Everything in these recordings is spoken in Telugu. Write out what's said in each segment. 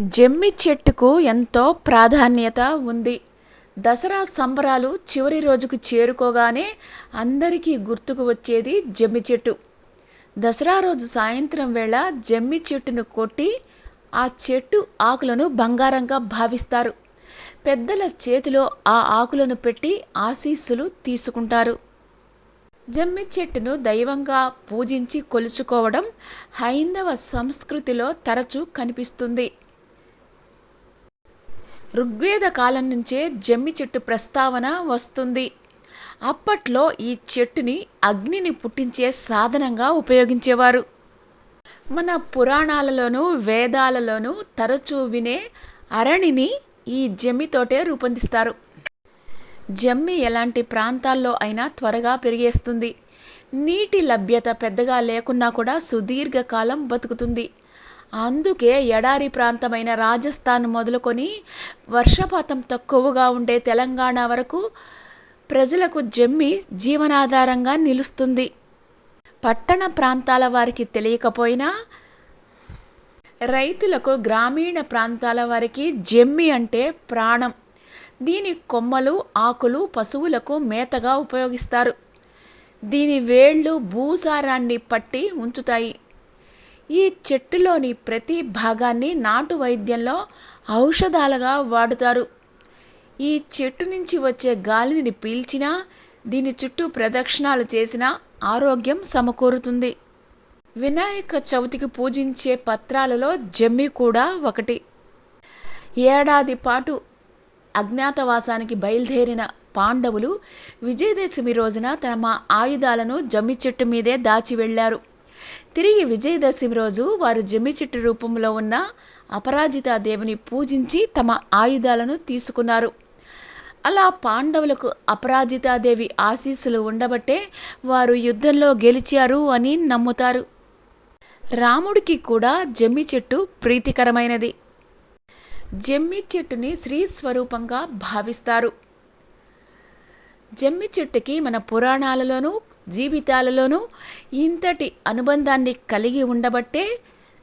జమ్మి చెట్టుకు ఎంతో ప్రాధాన్యత ఉంది. దసరా సంబరాలు చివరి రోజుకు చేరుకోగానే అందరికీ గుర్తుకు వచ్చేది జమ్మి చెట్టు. దసరా రోజు సాయంత్రం వేళ జమ్మి చెట్టును కొట్టి ఆ చెట్టు ఆకులను బంగారంగా భావిస్తారు. పెద్దల చేతిలో ఆ ఆకులను పెట్టి ఆశీస్సులు తీసుకుంటారు. జమ్మి చెట్టును దైవంగా పూజించి కొలుచుకోవడం హైందవ సంస్కృతిలో తరచూ కనిపిస్తుంది. ఋగ్వేద కాలం నుంచే జమ్మి చెట్టు ప్రస్తావన వస్తుంది. అప్పట్లో ఈ చెట్టుని అగ్నిని పుట్టించే సాధనంగా ఉపయోగించేవారు. మన పురాణాలలోనూ వేదాలలోనూ తరచూ వినే అరణిని ఈ జమ్మితోటే రూపొందిస్తారు. జమ్మి ఎలాంటి ప్రాంతాల్లో అయినా త్వరగా పెరిగేస్తుంది. నీటి లభ్యత పెద్దగా లేకున్నా కూడా సుదీర్ఘకాలం బతుకుతుంది. అందుకే ఎడారి ప్రాంతమైన రాజస్థాన్ మొదలుకొని వర్షపాతం తక్కువగా ఉండే తెలంగాణ వరకు ప్రజలకు జమ్మి జీవనాధారంగా నిలుస్తుంది. పట్టణ ప్రాంతాల వారికి తెలియకపోయినా రైతులకు గ్రామీణ ప్రాంతాల వారికి జమ్మి అంటే ప్రాణం. దీని కొమ్మలు ఆకులు పశువులకు మేతగా ఉపయోగిస్తారు. దీని వేళ్ళు భూసారాన్ని పట్టి ఉంచుతాయి. ఈ చెట్టులోని ప్రతి భాగాన్ని నాటు వైద్యంలో ఔషధాలుగా వాడుతారు. ఈ చెట్టు నుంచి వచ్చే గాలిని పీల్చినా దీని చుట్టూ ప్రదక్షిణాలు చేసినా ఆరోగ్యం సమకూరుతుంది. వినాయక చవితికి పూజించే పత్రాలలో జమ్మి కూడా ఒకటి. ఏడాది పాటు అజ్ఞాతవాసానికి బయలుదేరిన పాండవులు విజయదశమి రోజున తమ ఆయుధాలను జమ్మి చెట్టు మీదే దాచి వెళ్ళారు తిరిగి విజయదశమి రోజు వారు జమ్మి చెట్టు రూపంలో ఉన్న అపరాజితాదేవిని పూజించి తమ ఆయుధాలను తీసుకున్నారు. అలా పాండవులకు అపరాజితాదేవి ఆశీస్సులు ఉండబట్టే వారు యుద్ధంలో గెలిచారు అని నమ్ముతారు. రాముడికి కూడా జమ్మి చెట్టు ప్రీతికరమైనది. జమ్మి చెట్టుని శ్రీ స్వరూపంగా భావిస్తారు. జమ్మి చెట్టుకి మన పురాణాలలోనూ జీవితాలలోనూ ఇంతటి అనుబంధాన్ని కలిగి ఉండబట్టే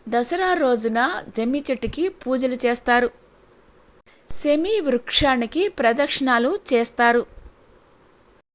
దసరా రోజున జమ్మి చెట్టుకి పూజలు చేస్తారు. సెమీ వృక్షానికి ప్రదక్షిణాలు చేస్తారు.